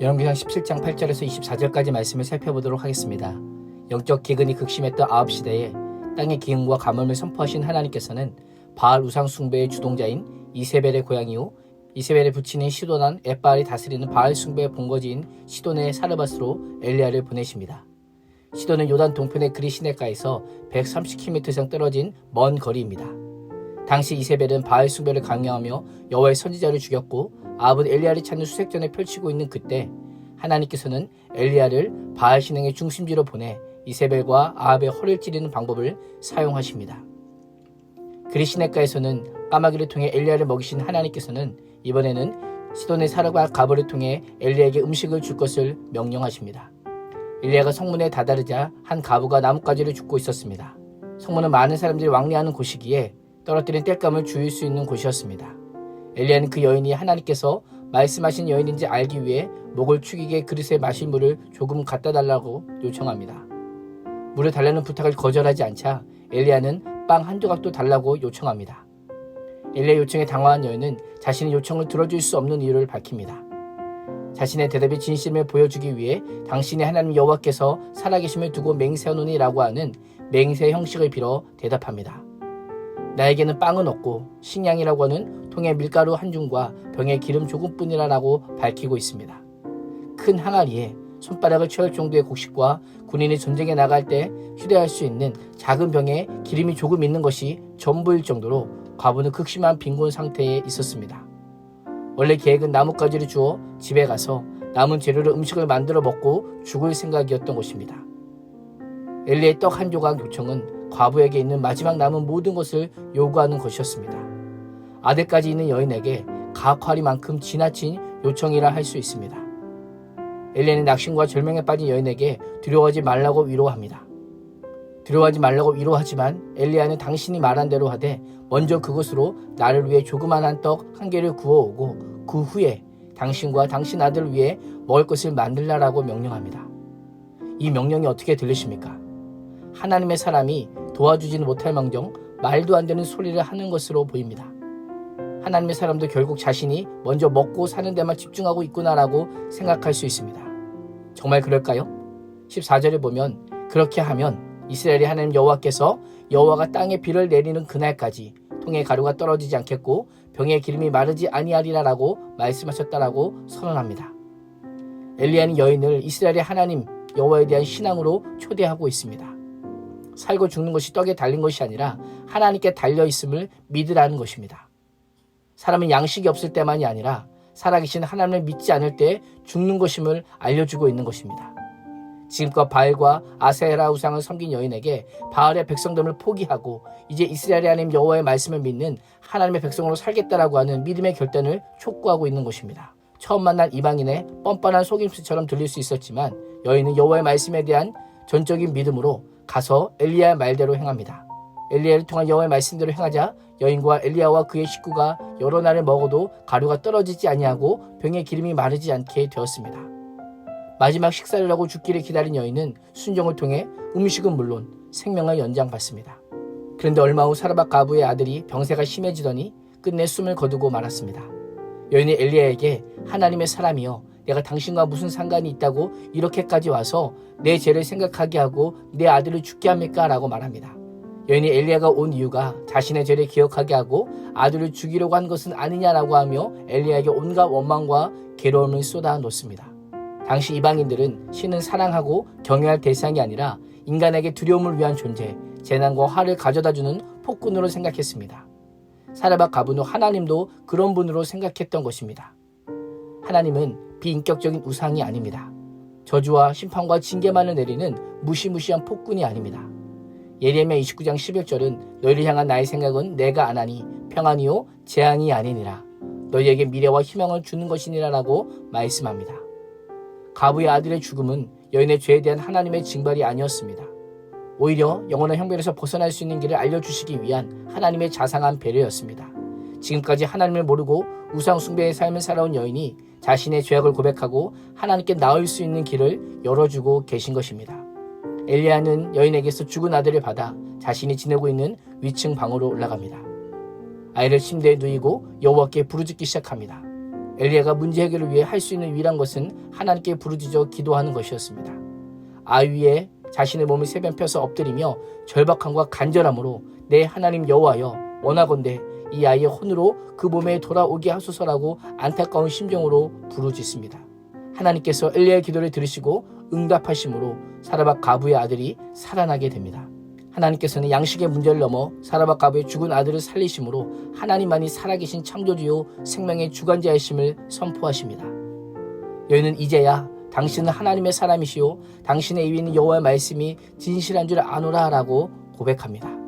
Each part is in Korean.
열왕기상 17장 8절에서 24절까지 말씀을 살펴보도록 하겠습니다. 영적 기근이 극심했던 아합 시대에 땅의 기응과 가뭄을 선포하신 하나님께서는 바알 우상 숭배의 주동자인 이세벨의 고향이요 이세벨의 부친인 시도난 에바알이 다스리는 바알 숭배의 본거지인 시돈의 사르밧으로 엘리야를 보내십니다. 시돈은 요단 동편의 그리시네가에서 130km 이상 떨어진 먼 거리입니다. 당시 이세벨은 바알 숭배를 강요하며 여호와의 선지자를 죽였고 아합은 엘리야를 찾는 수색전을 펼치고 있는 그때 하나님께서는 엘리야를 바알 신앙의 중심지로 보내 이세벨과 아합의 허리를 찌르는 방법을 사용하십니다. 그리시네가에서는 까마귀를 통해 엘리야를 먹이신 하나님께서는 이번에는 시돈의 사르과 가버를 통해 엘리야에게 음식을 줄 것을 명령하십니다. 엘리야가 성문에 다다르자 한 가부가 나뭇가지를 줍고 있었습니다. 성문은 많은 사람들이 왕래하는 곳이기에 떨어뜨린 땔감을 주울 수 있는 곳이었습니다. 엘리야는 그 여인이 하나님께서 말씀하신 여인인지 알기 위해 목을 축이게 그릇에 마실 물을 조금 갖다 달라고 요청합니다. 물을 달라는 부탁을 거절하지 않자 엘리야는 빵한 조각도 달라고 요청합니다. 엘리야 요청에 당황한 여인은 자신의 요청을 들어줄 수 없는 이유를 밝힙니다. 자신의 대답이 진심을 보여주기 위해 당신의 하나님 여호와께서 살아계심을 두고 맹세하노니라고 하는 맹세 형식을 빌어 대답합니다. 나에게는 빵은 없고 식량이라고 하는 통에 밀가루 한 줌과 병에 기름 조금뿐이라라고 밝히고 있습니다. 큰 항아리에 손바닥을 채울 정도의 곡식과 군인이 전쟁에 나갈 때 휴대할 수 있는 작은 병에 기름이 조금 있는 것이 전부일 정도로 과부는 극심한 빈곤 상태에 있었습니다. 원래 계획은 나뭇가지를 주어 집에 가서 남은 재료로 음식을 만들어 먹고 죽을 생각이었던 것입니다. 엘리의 떡 한 조각 요청은 과부에게 있는 마지막 남은 모든 것을 요구하는 것이었습니다. 아들까지 있는 여인에게 가학화리만큼 지나친 요청이라 할 수 있습니다. 엘리는 낙심과 절명에 빠진 여인에게 두려워하지 말라고 위로합니다. 두려워하지 말라고 위로하지만 엘리야는 당신이 말한 대로 하되 먼저 그것으로 나를 위해 조그만한 떡 한 개를 구워오고 그 후에 당신과 당신 아들을 위해 먹을 것을 만들라라고 명령합니다. 이 명령이 어떻게 들리십니까? 하나님의 사람이 도와주지는 못할 망정 말도 안 되는 소리를 하는 것으로 보입니다. 하나님의 사람도 결국 자신이 먼저 먹고 사는 데만 집중하고 있구나라고 생각할 수 있습니다. 정말 그럴까요? 14절에 보면 그렇게 하면 이스라엘의 하나님 여호와께서 여호와가 땅에 비를 내리는 그날까지 통에 가루가 떨어지지 않겠고 병에 기름이 마르지 아니하리라라고 말씀하셨다라고 선언합니다. 엘리야는 여인을 이스라엘의 하나님 여호와에 대한 신앙으로 초대하고 있습니다. 살고 죽는 것이 떡에 달린 것이 아니라 하나님께 달려 있음을 믿으라는 것입니다. 사람은 양식이 없을 때만이 아니라 살아계신 하나님을 믿지 않을 때 죽는 것임을 알려주고 있는 것입니다. 지금껏 바알과 아세라 우상을 섬긴 여인에게 바알의 백성됨을 포기하고 이제 이스라엘의 하나님 여호와의 말씀을 믿는 하나님의 백성으로 살겠다라고 하는 믿음의 결단을 촉구하고 있는 것입니다. 처음 만난 이방인의 뻔뻔한 속임수처럼 들릴 수 있었지만 여인은 여호와의 말씀에 대한 전적인 믿음으로 가서 엘리야의 말대로 행합니다. 엘리야를 통한 여호와의 말씀대로 행하자 여인과 엘리야와 그의 식구가 여러 날을 먹어도 가루가 떨어지지 아니하고 병에 기름이 마르지 않게 되었습니다. 마지막 식사를 하고 죽기를 기다린 여인은 순종을 통해 음식은 물론 생명을 연장받습니다. 그런데 얼마 후 사르밧 가부의 아들이 병세가 심해지더니 끝내 숨을 거두고 말았습니다. 여인이 엘리야에게 하나님의 사람이여 내가 당신과 무슨 상관이 있다고 이렇게까지 와서 내 죄를 생각하게 하고 내 아들을 죽게 합니까? 라고 말합니다. 여인이 엘리야가 온 이유가 자신의 죄를 기억하게 하고 아들을 죽이려고 한 것은 아니냐라고 하며 엘리야에게 온갖 원망과 괴로움을 쏟아 놓습니다. 당시 이방인들은 신은 사랑하고 경외할 대상이 아니라 인간에게 두려움을 위한 존재, 재난과 화를 가져다주는 폭군으로 생각했습니다. 사라박 가부는 하나님도 그런 분으로 생각했던 것입니다. 하나님은 비인격적인 우상이 아닙니다. 저주와 심판과 징계만을 내리는 무시무시한 폭군이 아닙니다. 예레미야 29장 11절은 너희를 향한 나의 생각은 내가 안 하니 평안이요 재앙이 아니니라. 너희에게 미래와 희망을 주는 것이니라라고 말씀합니다. 가부의 아들의 죽음은 여인의 죄에 대한 하나님의 징벌이 아니었습니다. 오히려 영원한 형벌에서 벗어날 수 있는 길을 알려주시기 위한 하나님의 자상한 배려였습니다. 지금까지 하나님을 모르고 우상 숭배의 삶을 살아온 여인이 자신의 죄악을 고백하고 하나님께 나을 수 있는 길을 열어주고 계신 것입니다. 엘리야는 여인에게서 죽은 아들을 받아 자신이 지내고 있는 위층 방으로 올라갑니다. 아이를 침대에 누이고 여호와께 부르짖기 시작합니다. 엘리야가 문제 해결을 위해 할 수 있는 유일한 것은 하나님께 부르짖어 기도하는 것이었습니다. 아위에 자신의 몸을 세변 펴서 엎드리며 절박함과 간절함으로 내 하나님 여호와여 원하건대 이 아이의 혼으로 그 몸에 돌아오게 하소서라고 안타까운 심정으로 부르짖습니다. 하나님께서 엘리야의 기도를 들으시고 응답하심으로 사라박 가부의 아들이 살아나게 됩니다. 하나님께서는 양식의 문제를 넘어 사라박 가부의 죽은 아들을 살리심으로 하나님만이 살아계신 창조주요 생명의 주관자이심을 선포하십니다. 여인은 이제야 당신은 하나님의 사람이시요 당신의 이위는 여호와의 말씀이 진실한 줄 아노라라고 고백합니다.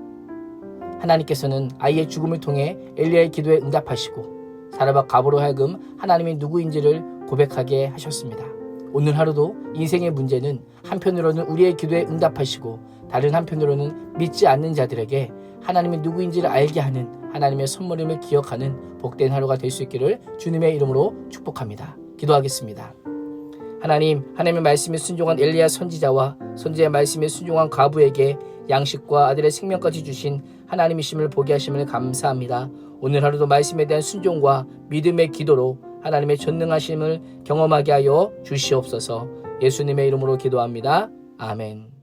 하나님께서는 아이의 죽음을 통해 엘리야의 기도에 응답하시고 사라박 가부로 하여금 하나님이 누구인지를 고백하게 하셨습니다. 오늘 하루도 인생의 문제는 한편으로는 우리의 기도에 응답하시고 다른 한편으로는 믿지 않는 자들에게 하나님이 누구인지를 알게 하는 하나님의 선물임을 기억하는 복된 하루가 될 수 있기를 주님의 이름으로 축복합니다. 기도하겠습니다. 하나님, 하나님의 말씀에 순종한 엘리야 선지자와 선지자의 말씀에 순종한 가부에게 양식과 아들의 생명까지 주신 하나님이심을 보게 하심을 감사합니다. 오늘 하루도 말씀에 대한 순종과 믿음의 기도로 하나님의 전능하심을 경험하게 하여 주시옵소서. 예수님의 이름으로 기도합니다. 아멘.